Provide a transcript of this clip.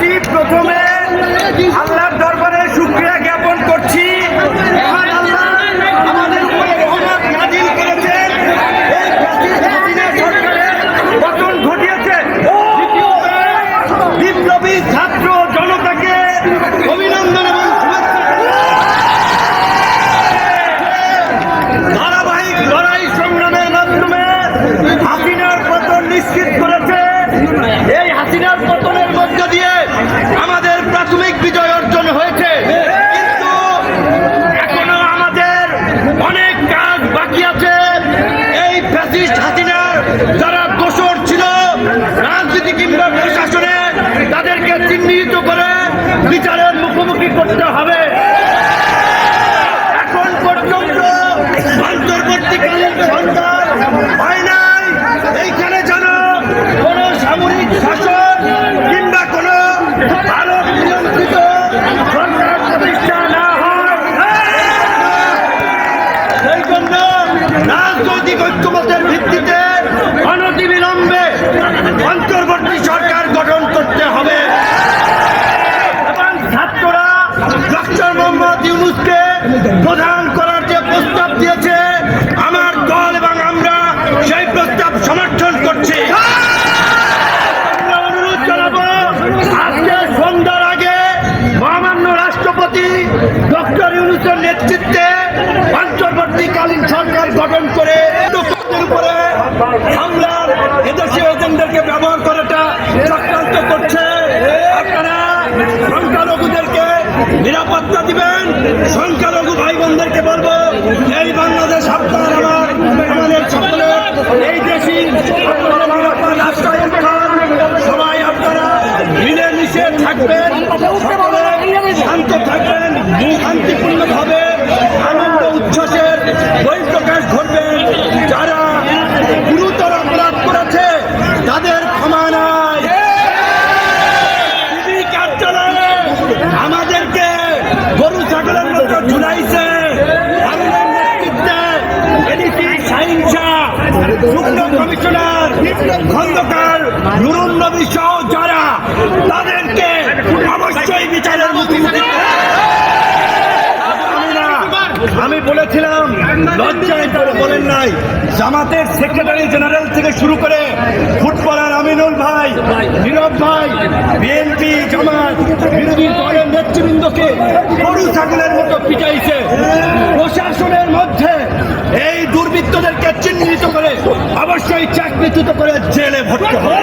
প্রথমে যারা রাজনৈতিক ঐক্যমতের ভিত্তিতে অনতিবিলম্বে অন্তর্বর্তী সরকার গঠন করতে হবে। এবং ছাত্ররা ডক্টর মোহাম্মদ ইউনুসকে প্রধান করার যে প্রস্তাব দিয়েছে, আমার দল এবং আমরা সেই প্রস্তাব সমর্থন করছি। সন্ধ্যার আগে মহামান্য রাষ্ট্রপতি ডক্টর ইউনুসের নেতৃত্বে গঠন করে উপরে হামলার এদেশীয় এজেন্টদেরকে ব্যবহার করাটা চক্রান্ত করছে। আপনারা সংখ্যালঘুদেরকে নিরাপত্তা দিবেন। সংখ্যালঘু ভাই বোনদেরকে বলব, এই বাংলাদেশ আপনার আমার, আমাদের সকলের, এই দেশি আপনারা যুগ্ম কমিশনার যারা তাদেরকে বিচারের আমি বলেছিলাম, লজ্জায় করে বলেন নাই, জামাতের সেক্রেটারি জেনারেল থেকে শুরু করে ফুটবলার আমিনুল ভাই, নীরব ভাই, বিএনপি, জামাত, বিরোধী দলের নেতৃবৃন্দকে অবশ্যই চাকরিচ্যুত করে জেলে ভর্তি হবে।